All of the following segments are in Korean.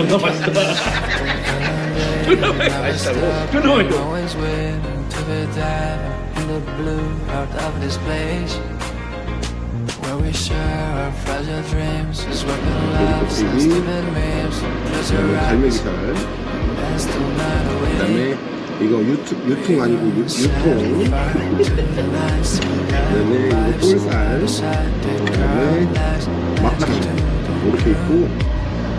존나 맛있다. 존나 맛있다고. 존나 맛있다. always willing to be diving in the blue out of this place where we share our fragile dreams as weapon loves and stupid memes close your eyes 갈매기살 dance the night away 그다음에 이거 유튜, 유통 아니고 유, 유통 그다음에 이거 볼살 그다음에 막창 이렇게 있고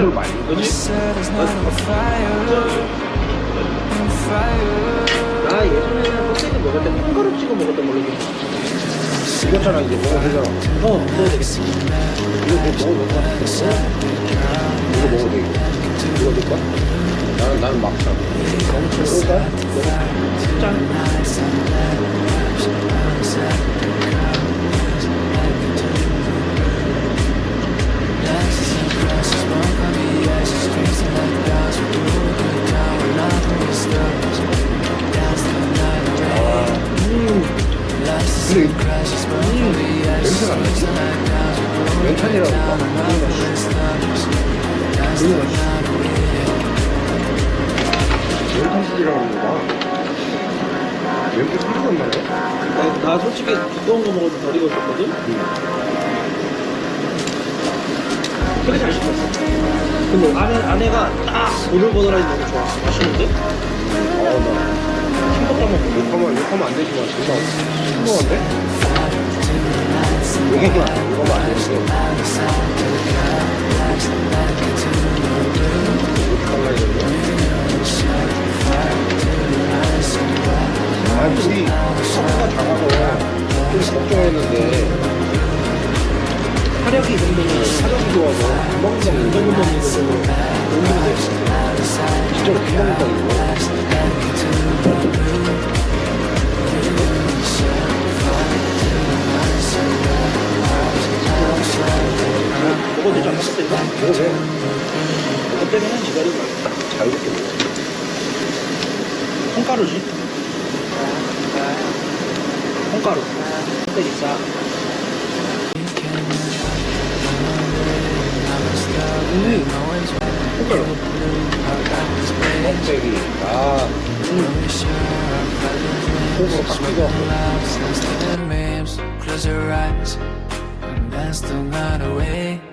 정도를 말려. 그지? 나 예전에 껍데기 먹을 때 콩가루 찍어 먹었던 걸로 기억나. 이거잖아 이제 먹어도 되잖아 어, 먹어야 되겠어. 이거 뭐 먹어도 돼 이거 먹어도 돼 이거 이거 될까? 나는, 나는 막창 먹을까? 냄새가 안 나지? 연탄이라고 막 연탄식이라고 하는 거야 연기 소리가 안 나네 나, 나 솔직히 두꺼운 거 먹어도 덜 익었었거든? 되게 잘 씹혔어. 근데 안에, 안에가 딱 보들보들하니 너무 좋아. 맛있는데? 먹고 욕 하면 안 되지만 정말 싱거운데? 욕하면 욕하면 안 되는데 욕할라 이러는데 아 우리 사고가 작아서 좀 걱정했는데 화력이 이 정도면 사정이 좋아서 금방 금방 이 정도 먹는 거 너무 힘들 진짜로 금방 금방 써도 되지 않나? 써도 때문에 기다리고. 자유롭게 먹어. 콩가루지? 콩가루. 껍데기 Close your eyes and dance the night away.